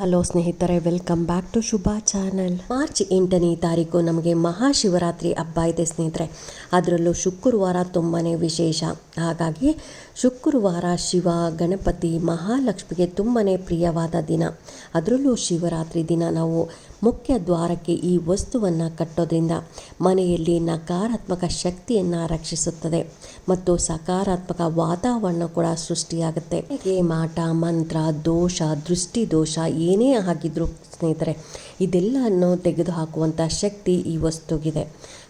Hello ಸ್ನೇಹಿತರೆ, welcome back to Shubha channel. March ಎಂಟನೇ ತಾರೀಕು ನಮಗೆ ಮಹಾಶಿವರಾತ್ರಿ ಹಬ್ಬ ಇದೆ ಸ್ನೇಹಿತರೆ. ಅದರಲ್ಲೂ ಶುಕ್ರವಾರ ತುಂಬಾ ವಿಶೇಷ. ಹಾಗಾಗಿ ಶುಕ್ರವಾರ ಶಿವ, ಗಣಪತಿ, ಮಹಾಲಕ್ಷ್ಮಿಗೆ ತುಂಬಾ ಪ್ರಿಯವಾದ ದಿನ. ಅದರಲ್ಲೂ ಶಿವರಾತ್ರಿ ದಿನ ನಾವು ಮುಖ್ಯ ದ್ವಾರಕ್ಕೆ ಈ ವಸ್ತುವನ್ನು ಕಟ್ಟೋದ್ರಿಂದ ಮನೆಯಲ್ಲಿ ನಕಾರಾತ್ಮಕ ಶಕ್ತಿಯನ್ನು ರಕ್ಷಿಸುತ್ತದೆ ಮತ್ತು ಸಕಾರಾತ್ಮಕ ವಾತಾವರಣ ಕೂಡ ಸೃಷ್ಟಿಯಾಗುತ್ತೆ. ಮಾಟ, ಮಂತ್ರ, ದೋಷ ದೃಷ್ಟಿ ದೋಷ ಏನೇ ಆಗಿದ್ರು ಸ್ನೇಹಿತರೆ, ಇದೆಲ್ಲವನ್ನು ತೆಗೆದುಹಾಕುವಂಥ ಶಕ್ತಿ ಈ ವಸ್ತುಗಿದೆ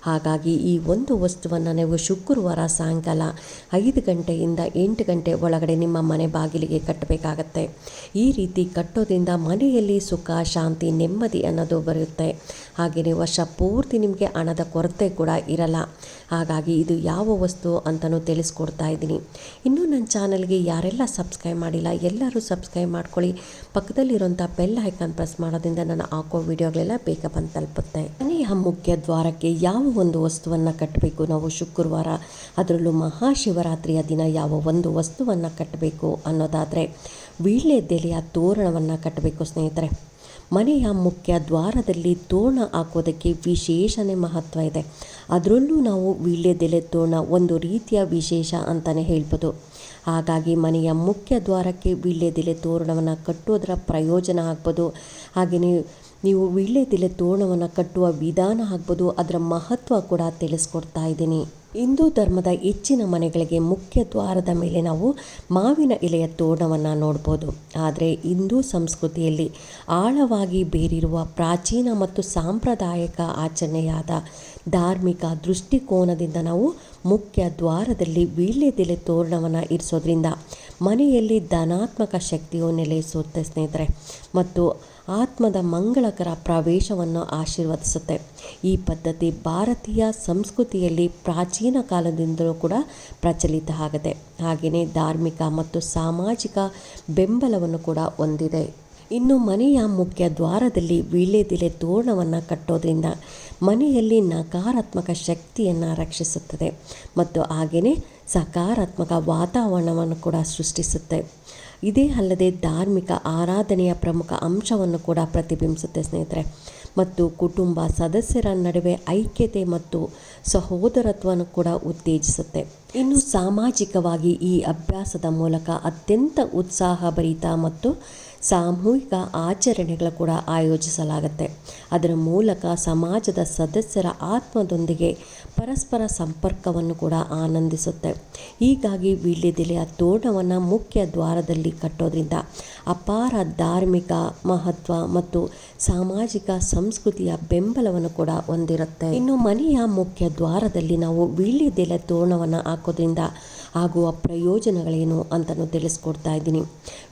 ಹಾಗಾಗಿ ಈ ಒಂದು ವಸ್ತುವನ್ನು ನೀವು ಶುಕ್ರವಾರ ಸಾಯಂಕಾಲ ಐದು ಗಂಟೆಯಿಂದ ಎಂಟು ಗಂಟೆ ಒಳಗಡೆ ನಿಮ್ಮ ಮನೆ ಬಾಗಿಲಿಗೆ ಕಟ್ಟಬೇಕಾಗತ್ತೆ. ಈ ರೀತಿ ಕಟ್ಟೋದ್ರಿಂದ ಮನೆಯಲ್ಲಿ ಸುಖ, ಶಾಂತಿ, ನೆಮ್ಮದಿ ಅನ್ನೋದು ಬರುತ್ತೆ. ಹಾಗೆಯೇ ವರ್ಷ ಪೂರ್ತಿ ನಿಮಗೆ ಹಣದ ಕೊರತೆ ಕೂಡ ಇರಲ್ಲ. ಹಾಗಾಗಿ ಇದು ಯಾವ ವಸ್ತು ಅಂತಲೂ ತಿಳಿಸ್ಕೊಡ್ತಾ ಇದ್ದೀನಿ. ಇನ್ನೂ ನನ್ನ ಚಾನಲ್ಗೆ ಯಾರೆಲ್ಲ ಸಬ್ಸ್ಕ್ರೈಬ್ ಮಾಡಿಲ್ಲ, ಎಲ್ಲರೂ ಸಬ್ಸ್ಕ್ರೈಬ್ ಮಾಡ್ಕೊಳ್ಳಿ. ಪಕ್ಕದಲ್ಲಿರುವಂಥ ಬೆಲ್ ಐಕಾನ್ ಪ್ರೆಸ್ ಮಾಡೋದ್ರಿಂದ ನಾನು ಹಾಕೋ ವಿಡಿಯೋಗಳೆಲ್ಲ ಬೇಗ ಬಂದು ತಲುಪುತ್ತೆ. ಮನೆಯ ಮುಖ್ಯ ದ್ವಾರಕ್ಕೆ ಯಾವ ಒಂದು ವಸ್ತುವನ್ನು ಕಟ್ಟಬೇಕು? ನಾವು ಶುಕ್ರವಾರ ಅದರಲ್ಲೂ ಮಹಾಶಿವರಾತ್ರಿಯ ದಿನ ಯಾವ ಒಂದು ವಸ್ತುವನ್ನು ಕಟ್ಟಬೇಕು ಅನ್ನೋದಾದರೆ ವೀಳ್ಯದೆಲೆಯ ತೋರಣವನ್ನು ಕಟ್ಟಬೇಕು ಸ್ನೇಹಿತರೆ. ಮನೆಯ ಮುಖ್ಯ ದ್ವಾರದಲ್ಲಿ ತೋರಣ ಹಾಕೋದಕ್ಕೆ ವಿಶೇಷನೇ ಮಹತ್ವ ಇದೆ. ಅದರಲ್ಲೂ ನಾವು ವೀಳ್ಯದೆಲೆ ತೋರಣ ಒಂದು ರೀತಿಯ ವಿಶೇಷ ಅಂತಲೇ ಹೇಳ್ಬೋದು. ಹಾಗಾಗಿ ಮನೆಯ ಮುಖ್ಯ ದ್ವಾರಕ್ಕೆ ವೀಳ್ಯದೆಲೆ ತೋರಣವನ್ನು ಕಟ್ಟೋದರ ಪ್ರಯೋಜನ ಆಗ್ಬೋದು. ಹಾಗೆಯೇ ನೀವು ವೀಳ್ಯದೆಲೆ ತೋರಣವನ್ನು ಕಟ್ಟುವ ವಿಧಾನ ಆಗ್ಬೋದು, ಅದರ ಮಹತ್ವ ಕೂಡ ತಿಳಿಸ್ಕೊಡ್ತಾ ಇದ್ದೀನಿ. ಹಿಂದೂ ಧರ್ಮದ ಹೆಚ್ಚಿನ ಮನೆಗಳಿಗೆ ಮುಖ್ಯ ದ್ವಾರದ ಮೇಲೆ ನಾವು ಮಾವಿನ ಎಲೆಯ ತೋರಣವನ್ನು ನೋಡ್ಬೋದು. ಆದರೆ ಹಿಂದೂ ಸಂಸ್ಕೃತಿಯಲ್ಲಿ ಆಳವಾಗಿ ಬೇರಿರುವ ಪ್ರಾಚೀನ ಮತ್ತು ಸಾಂಪ್ರದಾಯಿಕ ಆಚರಣೆಯಾದ ಧಾರ್ಮಿಕ ದೃಷ್ಟಿಕೋನದಿಂದ ನಾವು ಮುಖ್ಯ ದ್ವಾರದಲ್ಲಿ ವೀಳ್ಯದೆಲೆ ತೋರಣವನ್ನು ಇರಿಸೋದ್ರಿಂದ ಮನೆಯಲ್ಲಿ ಧನಾತ್ಮಕ ಶಕ್ತಿಯು ನೆಲೆಸುತ್ತೆ ಸ್ನೇಹಿತರೆ. ಮತ್ತು ಆತ್ಮದ ಮಂಗಳಕರ ಪ್ರವೇಶವನ್ನು ಆಶೀರ್ವದಿಸುತ್ತೆ. ಈ ಪದ್ಧತಿ ಭಾರತೀಯ ಸಂಸ್ಕೃತಿಯಲ್ಲಿ ಪ್ರಾಚೀನ ಕಾಲದಿಂದಲೂ ಕೂಡ ಪ್ರಚಲಿತ ಆಗಿದೆ ಹಾಗೆಯೇ ಧಾರ್ಮಿಕ ಮತ್ತು ಸಾಮಾಜಿಕ ಬೆಂಬಲವನ್ನು ಕೂಡ ಹೊಂದಿದೆ. ಇನ್ನು ಮನೆಯ ಮುಖ್ಯ ದ್ವಾರದಲ್ಲಿ ವೀಳ್ಯದೆಲೆ ತೋರಣವನ್ನು ಕಟ್ಟೋದ್ರಿಂದ ಮನೆಯಲ್ಲಿ ನಕಾರಾತ್ಮಕ ಶಕ್ತಿಯನ್ನು ರಕ್ಷಿಸುತ್ತದೆ ಮತ್ತು ಹಾಗೆಯೇ ಸಕಾರಾತ್ಮಕ ವಾತಾವರಣವನ್ನು ಕೂಡ ಸೃಷ್ಟಿಸುತ್ತೆ. ಇದೇ ಅಲ್ಲದೆ ಧಾರ್ಮಿಕ ಆರಾಧನೆಯ ಪ್ರಮುಖ ಅಂಶವನ್ನು ಕೂಡ ಪ್ರತಿಬಿಂಬಿಸುತ್ತೆ ಸ್ನೇಹಿತರೆ. ಮತ್ತು ಕುಟುಂಬ ಸದಸ್ಯರ ನಡುವೆ ಐಕ್ಯತೆ ಮತ್ತು ಸಹೋದರತ್ವವನ್ನು ಕೂಡ ಉತ್ತೇಜಿಸುತ್ತೆ. ಇನ್ನು ಸಾಮಾಜಿಕವಾಗಿ ಈ ಅಭ್ಯಾಸದ ಮೂಲಕ ಅತ್ಯಂತ ಉತ್ಸಾಹಭರಿತ ಮತ್ತು ಸಾಮೂಹಿಕ ಆಚರಣೆಗಳು ಕೂಡ ಆಯೋಜಿಸಲಾಗುತ್ತೆ. ಅದರ ಮೂಲಕ ಸಮಾಜದ ಸದಸ್ಯರ ಆತ್ಮದೊಂದಿಗೆ ಪರಸ್ಪರ ಸಂಪರ್ಕವನ್ನು ಕೂಡ ಆನಂದಿಸುತ್ತೆ. ಹೀಗಾಗಿ ವೀಳ್ಯದೆಲೆಯ ತೋರಣವನ್ನು ಮುಖ್ಯ ದ್ವಾರದಲ್ಲಿ ಕಟ್ಟೋದ್ರಿಂದ ಅಪಾರ ಧಾರ್ಮಿಕ ಮಹತ್ವ ಮತ್ತು ಸಾಮಾಜಿಕ ಸಂಸ್ಕೃತಿಯ ಬೆಂಬಲವನ್ನು ಕೂಡ ಹೊಂದಿರುತ್ತೆ. ಇನ್ನು ಮನೆಯ ಮುಖ್ಯ ದ್ವಾರದಲ್ಲಿ ನಾವು ವೀಳ್ಯದೆಲೆ ತೋರಣವನ್ನು ಹಾಕೋದ್ರಿಂದ ಆಗುವ ಪ್ರಯೋಜನಗಳೇನು ಅಂತಲೂ ತಿಳಿಸ್ಕೊಡ್ತಾ ಇದ್ದೀನಿ.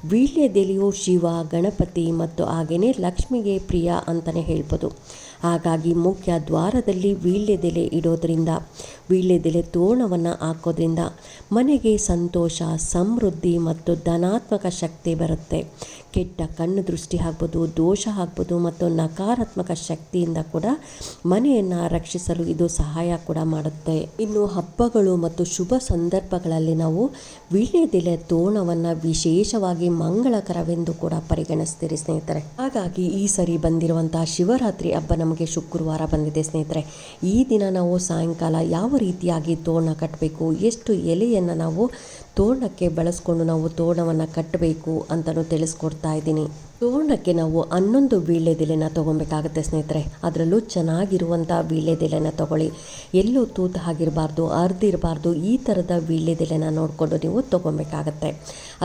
ವೀಳ್ಯದೆಲೆಯು ಶಿವ ಗಣಪತಿ ಮತ್ತು ಹಾಗೆಯೇ ಲಕ್ಷ್ಮಿಗೆ ಪ್ರಿಯ ಅಂತಲೇ ಹೇಳ್ಬೋದು. ಹಾಗಾಗಿ ಮುಖ್ಯ ದ್ವಾರದಲ್ಲಿ ವೀಳ್ಯದೆಲೆ ಇಡೋದ್ರಿಂದ, ವೀಳ್ಯದೆಲೆ ತೋರಣವನ್ನು ಹಾಕೋದ್ರಿಂದ ಮನೆಗೆ ಸಂತೋಷ, ಸಮೃದ್ಧಿ ಮತ್ತು ಧನಾತ್ಮಕ ಶಕ್ತಿ ಬರುತ್ತೆ. ಕೆಟ್ಟ ಕಣ್ಣು ದೃಷ್ಟಿ ಆಗ್ಬೋದು, ದೋಷ ಆಗ್ಬೋದು ಮತ್ತು ನಕಾರಾತ್ಮಕ ಶಕ್ತಿಯಿಂದ ಕೂಡ ಮನೆಯನ್ನು ರಕ್ಷಿಸಲು ಇದು ಸಹಾಯ ಕೂಡ ಮಾಡುತ್ತೆ. ಇನ್ನು ಹಬ್ಬಗಳು ಮತ್ತು ಶುಭ ಸಂದರ್ಭಗಳಲ್ಲಿ ನಾವು ವೀಳ್ಯದೆಲೆ ತೋರಣವನ್ನು ವಿಶೇಷವಾಗಿ ಮಂಗಳಕರವೆಂದು ಕೂಡ ಪರಿಗಣಿಸ್ತೀರಿ ಸ್ನೇಹಿತರೆ. ಹಾಗಾಗಿ ಈ ಸರಿ ಬಂದಿರುವಂತಹ ಶಿವರಾತ್ರಿ ಹಬ್ಬ ನಮಗೆ ಶುಕ್ರವಾರ ಬಂದಿದೆ ಸ್ನೇಹಿತರೆ. ಈ ದಿನ ನಾವು ಸಾಯಂಕಾಲ ಯಾವ ರೀತಿಯಾಗಿ ತೋರಣ ಕಟ್ಟಬೇಕು ಎಷ್ಟು ಎಲೆಯನ್ನು ನಾವು ತೋರಣಕ್ಕೆ ಬಳಸ್ಕೊಂಡು ನಾವು ತೋರಣವನ್ನು ಕಟ್ಟಬೇಕು ಅಂತಲೂ ತಿಳಿಸ್ಕೊಡ್ತಾ ಇದ್ದೀನಿ. ತೋರಣಕ್ಕೆ ನಾವು ಹನ್ನೊಂದು ವೀಳ್ಯದೆಲೆನ ತೊಗೊಬೇಕಾಗುತ್ತೆ ಸ್ನೇಹಿತರೆ. ಅದರಲ್ಲೂ ಚೆನ್ನಾಗಿರುವಂಥ ವೀಳ್ಯದೆಲೆನ ತೊಗೊಳ್ಳಿ. ಎಲ್ಲೂ ತೂತು ಆಗಿರಬಾರ್ದು ಅರ್ದಿರಬಾರ್ದು ಈ ಥರದ ವೀಳ್ಯದೆಲೆನ ನೋಡಿಕೊಂಡು ನೀವು ತೊಗೊಬೇಕಾಗತ್ತೆ.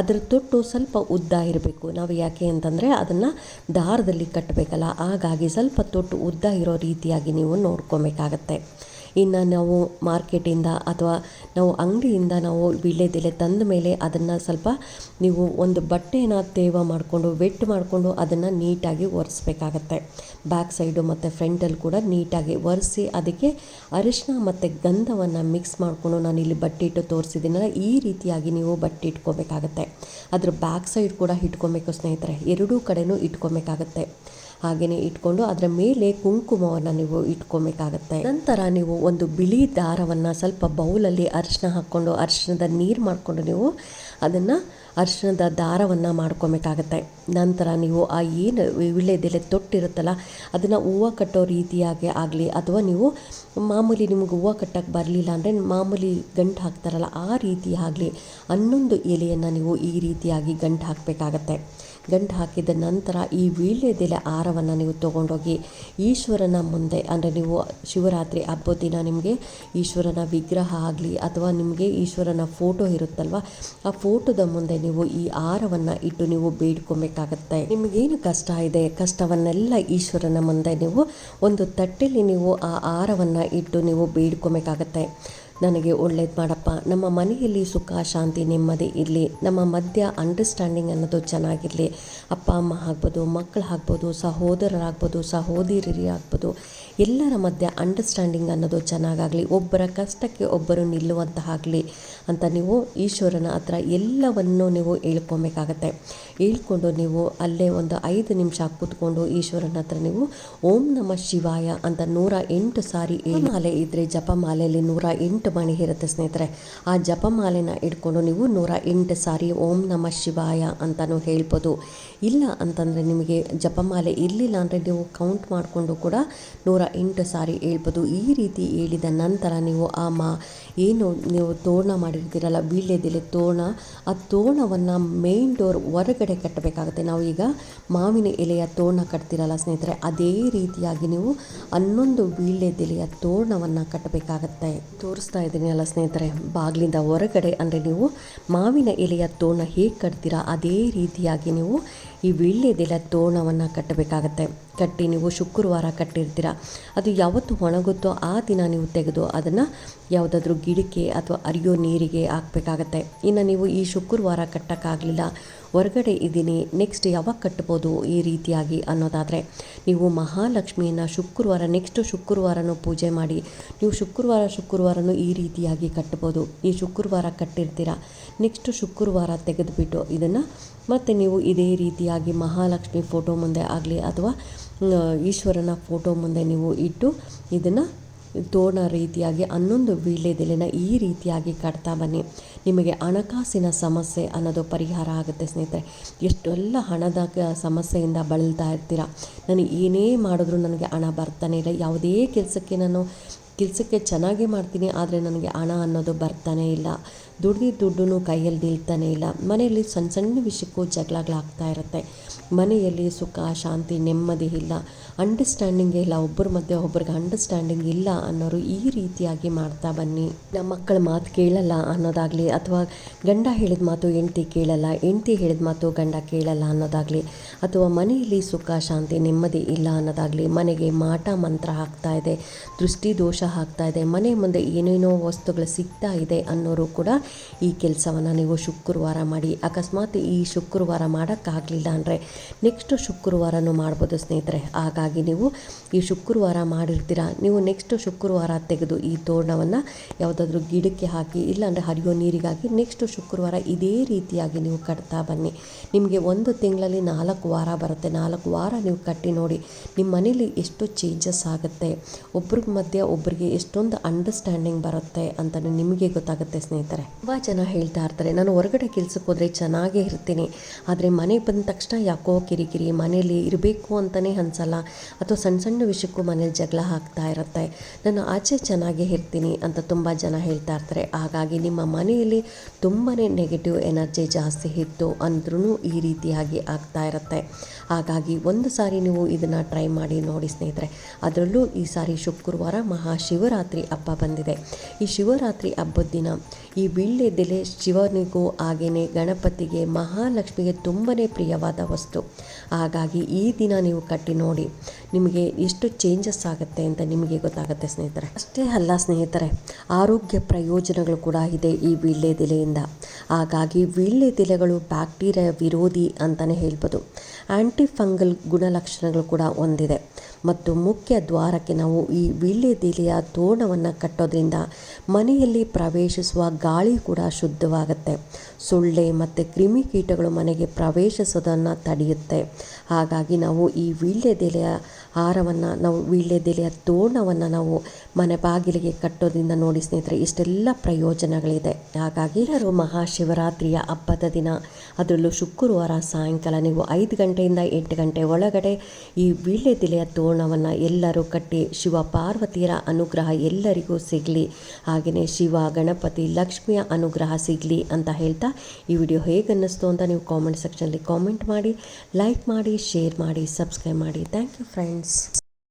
ಅದರ ತೊಟ್ಟು ಸ್ವಲ್ಪ ಉದ್ದ ಇರಬೇಕು. ನಾವು ಯಾಕೆ ಅಂತಂದರೆ ಅದನ್ನು ದಾರದಲ್ಲಿ ಕಟ್ಟಬೇಕಲ್ಲ, ಹಾಗಾಗಿ ಸ್ವಲ್ಪ ತೊಟ್ಟು ಉದ್ದ ಇರೋ ರೀತಿಯಾಗಿ ನೀವು ನೋಡ್ಕೊಬೇಕಾಗತ್ತೆ. ಇನ್ನು ನಾವು ಮಾರ್ಕೆಟಿಂದ ಅಥವಾ ನಾವು ಅಂಗಡಿಯಿಂದ ನಾವು ವೀಳ್ಯದೆಲೆ ತಂದ ಮೇಲೆ ಅದನ್ನು ಸ್ವಲ್ಪ ನೀವು ಒಂದು ಬಟ್ಟೆನ ತೇವ ಮಾಡಿಕೊಂಡು, ವೆಟ್ ಮಾಡಿಕೊಂಡು ಅದನ್ನು ನೀಟಾಗಿ ಒರೆಸ್ಬೇಕಾಗತ್ತೆ. ಬ್ಯಾಕ್ ಸೈಡು ಮತ್ತು ಫ್ರಂಟಲ್ಲಿ ಕೂಡ ನೀಟಾಗಿ ಒರೆಸಿ ಅದಕ್ಕೆ ಅರಿಶಿನ ಮತ್ತು ಗಂಧವನ್ನು ಮಿಕ್ಸ್ ಮಾಡಿಕೊಂಡು ನಾನು ಇಲ್ಲಿ ಬಟ್ಟೆ ಇಟ್ಟು ತೋರಿಸಿದ್ದೀನಲ್ಲ, ಈ ರೀತಿಯಾಗಿ ನೀವು ಬಟ್ಟೆ ಇಟ್ಕೋಬೇಕಾಗತ್ತೆ. ಅದ್ರ ಬ್ಯಾಕ್ ಸೈಡ್ ಕೂಡ ಇಟ್ಕೊಬೇಕು ಸ್ನೇಹಿತರೆ, ಎರಡೂ ಕಡೆಯೂ ಇಟ್ಕೊಬೇಕಾಗತ್ತೆ. ಹಾಗೆಯೇ ಇಟ್ಕೊಂಡು ಅದರ ಮೇಲೆ ಕುಂಕುಮವನ್ನು ನೀವು ಇಟ್ಕೊಬೇಕಾಗತ್ತೆ. ನಂತರ ನೀವು ಒಂದು ಬಿಳಿ ದಾರವನ್ನು ಸ್ವಲ್ಪ ಬೌಲಲ್ಲಿ ಅರಿಶಿನ ಹಾಕ್ಕೊಂಡು ಅರಿಶಿಣದ ನೀರು ಮಾಡಿಕೊಂಡು ನೀವು ಅದನ್ನು ಅರಿಶಿಣದ ದಾರವನ್ನು ಮಾಡ್ಕೊಬೇಕಾಗತ್ತೆ. ನಂತರ ನೀವು ಆ ಏನು ವೀಳ್ಯದೆಲೆ ತೊಟ್ಟಿರುತ್ತಲ್ಲ, ಅದನ್ನು ಹೂವು ಕಟ್ಟೋ ರೀತಿಯಾಗಿ ಆಗಲಿ ಅಥವಾ ನೀವು ಮಾಮೂಲಿ ನಿಮಗೆ ಹೂವು ಕಟ್ಟಕ್ಕೆ ಬರಲಿಲ್ಲ ಅಂದರೆ ಮಾಮೂಲಿ ಗಂಟು ಹಾಕ್ತಾರಲ್ಲ ಆ ರೀತಿ ಆಗಲಿ, ಹನ್ನೊಂದು ಎಲೆಯನ್ನು ನೀವು ಈ ರೀತಿಯಾಗಿ ಗಂಟು ಹಾಕಬೇಕಾಗತ್ತೆ. ಗಂಟು ಹಾಕಿದ ನಂತರ ಈ ವೀಳ್ಯದೆಲೆ ಹಾರವನ್ನು ನೀವು ತೊಗೊಂಡೋಗಿ ಈಶ್ವರನ ಮುಂದೆ, ಅಂದರೆ ನೀವು ಶಿವರಾತ್ರಿ ಹಬ್ಬದ ದಿನ ನಿಮಗೆ ಈಶ್ವರನ ವಿಗ್ರಹ ಆಗಲಿ ಅಥವಾ ನಿಮಗೆ ಈಶ್ವರನ ಫೋಟೋ ಇರುತ್ತಲ್ವ, ಆ ಫೋಟೋದ ಮುಂದೆ ನೀವು ಈ ಹಾರವನ್ನು ಇಟ್ಟು ನೀವು ಬೇಡ್ಕೊಬೇಕಾಗತ್ತೆ. ನಿಮಗೇನು ಕಷ್ಟ ಇದೆ, ಕಷ್ಟವನ್ನೆಲ್ಲ ಈಶ್ವರನ ಮುಂದೆ ನೀವು ಒಂದು ತಟ್ಟೆಯಲ್ಲಿ ನೀವು ಆ ಹಾರವನ್ನು ಇಟ್ಟು ನೀವು ಬೇಡ್ಕೊಬೇಕಾಗತ್ತೆ. ನನಗೆ ಒಳ್ಳೇದು ಮಾಡಪ್ಪ. ನಮ್ಮ ಮನೆಯಲ್ಲಿ ಸುಖ, ಶಾಂತಿ, ನೆಮ್ಮದಿ ಇರಲಿ. ನಮ್ಮ ಮಧ್ಯ ಅಂಡರ್ಸ್ಟ್ಯಾಂಡಿಂಗ್ ಅನ್ನೋದು ಚೆನ್ನಾಗಿರಲಿ. ಅಪ್ಪ, ಅಮ್ಮ ಆಗ್ಬೋದು ಮಕ್ಕಳು ಆಗ್ಬೋದು, ಸಹೋದರರಾಗ್ಬೋದು ಸಹೋದರಿ ಆಗ್ಬೋದು. ಎಲ್ಲರ ಮಧ್ಯ ಅಂಡರ್ಸ್ಟ್ಯಾಂಡಿಂಗ್ ಅನ್ನೋದು ಚೆನ್ನಾಗಾಗಲಿ. ಒಬ್ಬರ ಕಷ್ಟಕ್ಕೆ ಒಬ್ಬರು ನಿಲ್ಲುವಂತಾಗಲಿ ಅಂತ ನೀವು ಈಶ್ವರನ ಹತ್ರ ಎಲ್ಲವನ್ನು ನೀವು ಹೇಳ್ಕೊಬೇಕಾಗತ್ತೆ. ಹೇಳ್ಕೊಂಡು ನೀವು ಅಲ್ಲೇ ಒಂದು ಐದು ನಿಮಿಷ ಕೂತ್ಕೊಂಡು ಈಶ್ವರನ ಹತ್ರ ನೀವು ಓಂ ನಮ ಶಿವಾಯ ಅಂತ ನೂರ ಎಂಟು ಸಾರಿ ಮಾಲೆ ಇದ್ದರೆ ಜಪಮಾಲೆಯಲ್ಲಿ ನೂರ ಎಂಟು ಮಣಿ ಇರುತ್ತೆ ಸ್ನೇಹಿತರೆ. ಆ ಜಪಮಾಲೆನ ಇಟ್ಕೊಂಡು ನೀವು ನೂರ ಎಂಟು ಸಾರಿ ಓಂ ನಮ ಶಿವಾಯ ಅಂತಲೂ ಹೇಳ್ಬೋದು. ಇಲ್ಲ ಅಂತಂದರೆ ನಿಮಗೆ ಜಪಮಾಲೆ ಇರಲಿಲ್ಲ ಅಂದರೆ ನೀವು ಕೌಂಟ್ ಮಾಡಿಕೊಂಡು ಕೂಡ ನೂರ ಎಂಟು ಸಾರಿ ಹೇಳ್ಬೋದು. ಈ ರೀತಿ ಹೇಳಿದ ನಂತರ ನೀವು ಆ ಮಾ ಏನು ನೀವು ತೋರಣ ಮಾಡಿರ್ತೀರಲ್ಲ, ಬೀಳ್ಯದೆಲೆ ತೋರಣ, ಆ ತೋರಣವನ್ನು ಮೇನ್ ಡೋರ್ ಹೊರಗಡೆ ಕಟ್ಟಬೇಕಾಗುತ್ತೆ. ನಾವು ಈಗ ಮಾವಿನ ಎಲೆಯ ತೋರಣ ಕಟ್ತಿರಲ್ಲ ಸ್ನೇಹಿತರೆ, ಅದೇ ರೀತಿಯಾಗಿ ನೀವು ಹನ್ನೊಂದು ವೀಳ್ಯದೆಲೆಯ ತೋರಣವನ್ನು ಕಟ್ಟಬೇಕಾಗತ್ತೆ. ತೋರಿಸ್ತಾ ಇದ್ದೀನಿ ಅಲ್ಲ ಸ್ನೇಹಿತರೆ, ಬಾಗಿಲಿಂದ ಹೊರಗಡೆ ಅಂದರೆ ನೀವು ಮಾವಿನ ಎಲೆಯ ತೋಣ ಹೇಗೆ ಕಟ್ತೀರಾ? ಅದೇ ರೀತಿಯಾಗಿ ನೀವು ಈ ವೀಳ್ಯದೆಲೆ ತೋರಣವನ್ನು ಕಟ್ಟಬೇಕಾಗತ್ತೆ. ಕಟ್ಟಿ ನೀವು ಶುಕ್ರವಾರ ಕಟ್ಟಿರ್ತೀರ. ಅದು ಯಾವತ್ತು ಒಣಗುತ್ತೋ ಆ ದಿನ ನೀವು ತೆಗೆದು ಅದನ್ನು ಯಾವುದಾದ್ರೂ ಗಿಡಕ್ಕೆ ಅಥವಾ ಅರಿಯೋ ನೀರಿಗೆ ಹಾಕಬೇಕಾಗತ್ತೆ. ಇನ್ನು ನೀವು ಈ ಶುಕ್ರವಾರ ಕಟ್ಟೋಕ್ಕಾಗಲಿಲ್ಲ. ಹೊರಗಡೆ ಇದ್ದೀನಿ. ನೆಕ್ಸ್ಟ್ ಯಾವಾಗ ಕಟ್ಟಬೋದು ಈ ರೀತಿಯಾಗಿ ಅನ್ನೋದಾದರೆ, ನೀವು ಮಹಾಲಕ್ಷ್ಮಿಯನ್ನು ಶುಕ್ರವಾರ ನೆಕ್ಸ್ಟ್ ಶುಕ್ರವಾರನೂ ಪೂಜೆ ಮಾಡಿ, ನೀವು ಶುಕ್ರವಾರ, ಶುಕ್ರವಾರನೂ ಈ ರೀತಿಯಾಗಿ ಕಟ್ಟಬೋದು ಈ ಶುಕ್ರವಾರ ಕಟ್ಟಿರ್ತೀರ. ನೆಕ್ಸ್ಟ್ ಶುಕ್ರವಾರ ತೆಗೆದುಬಿಟ್ಟು ಇದನ್ನು ಮತ್ತು ನೀವು ಇದೇ ರೀತಿಯಾಗಿ ಮಹಾಲಕ್ಷ್ಮಿ ಫೋಟೋ ಮುಂದೆ ಆಗಲಿ ಅಥವಾ ಈಶ್ವರನ ಫೋಟೋ ಮುಂದೆ ನೀವು ಇಟ್ಟು ಇದನ್ನು ತೋರಣ ರೀತಿಯಾಗಿ ಹನ್ನೊಂದು ವೀಳ್ಯದೆಲೆನ ಈ ರೀತಿಯಾಗಿ ಕಟ್ತಾ ಬನ್ನಿ. ನಿಮಗೆ ಹಣಕಾಸಿನ ಸಮಸ್ಯೆ ಅನ್ನೋದು ಪರಿಹಾರ ಆಗುತ್ತೆ ಸ್ನೇಹಿತರೆ. ಎಷ್ಟೆಲ್ಲ ಹಣದ ಸಮಸ್ಯೆಯಿಂದ ಬಳಲ್ತಾ ಇರ್ತೀರ? ನಾನು ಏನೇ ಮಾಡಿದ್ರೂ ನನಗೆ ಹಣ ಬರ್ತಾನೆ ಇಲ್ಲ. ಯಾವುದೇ ಕೆಲಸಕ್ಕೆ ನಾನು, ಕೆಲಸಕ್ಕೆ ಚೆನ್ನಾಗೇ ಮಾಡ್ತೀನಿ, ಆದರೆ ನನಗೆ ಹಣ ಅನ್ನೋದು ಬರ್ತಾನೆ ಇಲ್ಲ. ದುಡ್ದಿದ್ದ ದುಡ್ಡು ಕೈಯಲ್ಲಿ ನಿಲ್ತಾನೆ ಇಲ್ಲ. ಮನೆಯಲ್ಲಿ ಸಣ್ಣ ಸಣ್ಣ ವಿಷಯಕ್ಕೂ ಜಗಳಗಳಾಗ್ತಾ ಇರುತ್ತೆ. ಮನೆಯಲ್ಲಿ ಸುಖ, ಶಾಂತಿ, ನೆಮ್ಮದಿ ಇಲ್ಲ. ಅಂಡರ್ಸ್ಟ್ಯಾಂಡಿಂಗ್ ಇಲ್ಲ. ಒಬ್ಬರ ಮಧ್ಯೆ ಒಬ್ರಿಗೆ ಅಂಡರ್ಸ್ಟ್ಯಾಂಡಿಂಗ್ ಇಲ್ಲ ಅನ್ನೋರು ಈ ರೀತಿಯಾಗಿ ಮಾಡ್ತಾ ಬನ್ನಿ. ನಮ್ಮ ಮಕ್ಕಳ ಮಾತು ಕೇಳಲ್ಲ ಅನ್ನೋದಾಗಲಿ ಅಥವಾ ಗಂಡ ಹೇಳಿದ ಮಾತು ಹೆಂಡ್ತಿ ಕೇಳಲ್ಲ, ಹೆಂಡ್ತಿ ಹೇಳಿದ ಮಾತು ಗಂಡ ಕೇಳಲ್ಲ ಅನ್ನೋದಾಗಲಿ ಅಥವಾ ಮನೆಯಲ್ಲಿ ಸುಖ, ಶಾಂತಿ, ನೆಮ್ಮದಿ ಇಲ್ಲ ಅನ್ನೋದಾಗಲಿ ಮನೆಗೆ ಮಾಟ, ಮಂತ್ರ ಹಾಕ್ತಾ ಇದೆ, ದೃಷ್ಟಿ, ದೋಷ ಹಾಕ್ತಾ ಇದೆ, ಮನೆ ಮುಂದೆ ಏನೇನೋ ವಸ್ತುಗಳು ಸಿಗ್ತಾ ಇದೆ ಅನ್ನೋರು ಕೂಡ ಈ ಕೆಲಸವನ್ನು ನೀವು ಶುಕ್ರವಾರ ಮಾಡಿ, ಅಕಸ್ಮಾತ್ ಈ ಶುಕ್ರವಾರ ಮಾಡೋಕ್ಕಾಗಲಿಲ್ಲ ಅಂದರೆ ನೆಕ್ಸ್ಟ್ ಶುಕ್ರವಾರನೂ ಮಾಡ್ಬೋದು ಸ್ನೇಹಿತರೆ. ಹಾಗಾಗಿ ನೀವು ಈ ಶುಕ್ರವಾರ ಮಾಡಿರ್ತೀರ, ನೀವು ನೆಕ್ಸ್ಟ್ ಶುಕ್ರವಾರ ತೆಗೆದು ಈ ತೋರಣವನ್ನು ಯಾವುದಾದ್ರೂ ಗಿಡಕ್ಕೆ ಹಾಕಿ, ಇಲ್ಲಾಂದರೆ ಹರಿಯೋ ನೀರಿಗಾಗಿ ನೆಕ್ಸ್ಟ್ ಶುಕ್ರವಾರ ಇದೇ ರೀತಿಯಾಗಿ ನೀವು ಕಟ್ತಾ ಬನ್ನಿ. ನಿಮಗೆ ಒಂದು ತಿಂಗಳಲ್ಲಿ ನಾಲ್ಕು ವಾರ ಬರುತ್ತೆ. ನಾಲ್ಕು ವಾರ ನೀವು ಕಟ್ಟಿ ನೋಡಿ ನಿಮ್ಮ ಮನೇಲಿ ಎಷ್ಟು ಚೇಂಜಸ್ ಆಗುತ್ತೆ. ಒಬ್ರಿಗೆ ಮಧ್ಯೆ ಒಬ್ಬರಿಗೆ ಎಷ್ಟೊಂದು ಅಂಡರ್ಸ್ಟ್ಯಾಂಡಿಂಗ್ ಬರುತ್ತೆ ಅಂತಲೇ ನಿಮಗೆ ಗೊತ್ತಾಗುತ್ತೆ ಸ್ನೇಹಿತರೆ. ತುಂಬ ಜನ ಹೇಳ್ತಾ ಇರ್ತಾರೆ, ನಾನು ಹೊರಗಡೆ ಕೆಲ್ಸಕ್ಕೆ ಹೋದರೆ ಚೆನ್ನಾಗೇ ಇರ್ತೀನಿ. ಆದರೆ ಮನೆಗೆ ಬಂದ ತಕ್ಷಣ ಯಾಕೋ ಕಿರಿಕಿರಿ ಮನೇಲಿ ಇರಬೇಕು ಅಂತಲೇ ಅನ್ಸಲ್ಲ. ಅಥವಾ ಸಣ್ಣ ಸಣ್ಣ ವಿಷಯಕ್ಕೂ ಮನೇಲಿ ಜಗಳ ಆಗ್ತಾ ಇರುತ್ತೆ. ನಾನು ಆಚೆ ಚೆನ್ನಾಗೇ ಇರ್ತೀನಿ ಅಂತ ತುಂಬ ಜನ ಹೇಳ್ತಾ ಇರ್ತಾರೆ. ಹಾಗಾಗಿ ನಿಮ್ಮ ಮನೆಯಲ್ಲಿ ತುಂಬಾ ನೆಗೆಟಿವ್ ಎನರ್ಜಿ ಜಾಸ್ತಿ ಇತ್ತು ಅಂದ್ರೂ ಈ ರೀತಿಯಾಗಿ ಆಗ್ತಾ ಇರುತ್ತೆ. ಹಾಗಾಗಿ ಒಂದು ಸಾರಿ ನೀವು ಇದನ್ನು ಟ್ರೈ ಮಾಡಿ ನೋಡಿ ಸ್ನೇಹಿತರೆ. ಅದರಲ್ಲೂ ಈ ಸಾರಿ ಶುಕ್ರವಾರ ಮಹಾಶಿವರಾತ್ರಿ ಹಬ್ಬ ಬಂದಿದೆ. ಈ ಶಿವರಾತ್ರಿ ಹಬ್ಬದ ದಿನ ಈ ವೀಳ್ಯದೆಲೆ ಶಿವನಿಗೂ ಹಾಗೆಯೇ ಗಣಪತಿಗೆ ಮಹಾಲಕ್ಷ್ಮಿಗೆ ತುಂಬಾ ಪ್ರಿಯವಾದ ವಸ್ತು. ಹಾಗಾಗಿ ಈ ದಿನ ನೀವು ಕಟ್ಟಿ ನೋಡಿ ನಿಮಗೆ ಎಷ್ಟು ಚೇಂಜಸ್ ಆಗುತ್ತೆ ಅಂತ ನಿಮಗೆ ಗೊತ್ತಾಗುತ್ತೆ ಸ್ನೇಹಿತರೆ. ಅಷ್ಟೇ ಅಲ್ಲ ಸ್ನೇಹಿತರೆ, ಆರೋಗ್ಯ ಪ್ರಯೋಜನಗಳು ಕೂಡ ಇದೆ ಈ ವೀಳ್ಯದೆಲೆಯಿಂದ ಹಾಗಾಗಿ ವೀಳ್ಯದೆಲೆಗಳು ಬ್ಯಾಕ್ಟೀರಿಯಾ ವಿರೋಧಿ ಅಂತಲೇ ಹೇಳ್ಬೋದು. ಆ್ಯಂಟಿ ಫಂಗಲ್ ಗುಣಲಕ್ಷಣಗಳು ಕೂಡ ಹೊಂದಿದೆ ಮತ್ತು ಮುಖ್ಯ ದ್ವಾರಕ್ಕೆ ನಾವು ಈ ವೀಳ್ಯದೆಲೆಯ ತೋರಣವನ್ನು ಕಟ್ಟೋದ್ರಿಂದ ಮನೆಯಲ್ಲಿ ಪ್ರವೇಶಿಸುವ ಗಾಳಿ ಕೂಡ ಶುದ್ಧವಾಗುತ್ತೆ. ಸೊಳ್ಳೆ ಮತ್ತು ಕ್ರಿಮಿಕೀಟಗಳು ಮನೆಗೆ ಪ್ರವೇಶಿಸೋದನ್ನು ತಡೆಯುತ್ತೆ. ಹಾಗಾಗಿ ನಾವು ಈ ವೀಳ್ಯದೆಲೆಯ ಹಾರವನ್ನು, ನಾವು ವೀಳ್ಯದೆಲೆಯ ತೋರಣವನ್ನು ನಾವು ಮನೆ ಬಾಗಿಲಿಗೆ ಕಟ್ಟೋದ್ರಿಂದ ನೋಡಿ ಸ್ನೇಹಿತರೆ, ಇಷ್ಟೆಲ್ಲ ಪ್ರಯೋಜನಗಳಿದೆ. ಹಾಗಾಗಿ ಎಲ್ಲರೂ ಮಹಾಶಿವರಾತ್ರಿಯ ಹಬ್ಬದ ದಿನ, ಅದರಲ್ಲೂ ಶುಕ್ರವಾರ ಸಾಯಂಕಾಲ ನೀವು ಐದು ಗಂಟೆಯಿಂದ ಎಂಟು ಗಂಟೆ ಒಳಗಡೆ ಈ ವೀಳ್ಯದೆಲೆಯ ತೋರಣವನ್ನು ಎಲ್ಲರೂ ಕಟ್ಟಿ ಶಿವ ಪಾರ್ವತಿಯರ ಅನುಗ್ರಹ ಎಲ್ಲರಿಗೂ ಸಿಗಲಿ. ಹಾಗೆಯೇ ಶಿವ, ಗಣಪತಿ, ಲಕ್ಷ್ಮಿಯ ಅನುಗ್ರಹ ಸಿಗಲಿ ಅಂತ ಹೇಳ್ತಾ ಈ ವಿಡಿಯೋ ಹೇಗೆ ಅನ್ನಿಸ್ತು ಅಂತ ನೀವು ಕಾಮೆಂಟ್ ಸೆಕ್ಷನಲ್ಲಿ ಕಾಮೆಂಟ್ ಮಾಡಿ ಲೈಕ್ ಮಾಡಿ ಶೇರ್ ಮಾಡಿ ಸಬ್ಸ್ಕ್ರೈಬ್ ಮಾಡಿ. Thank you friends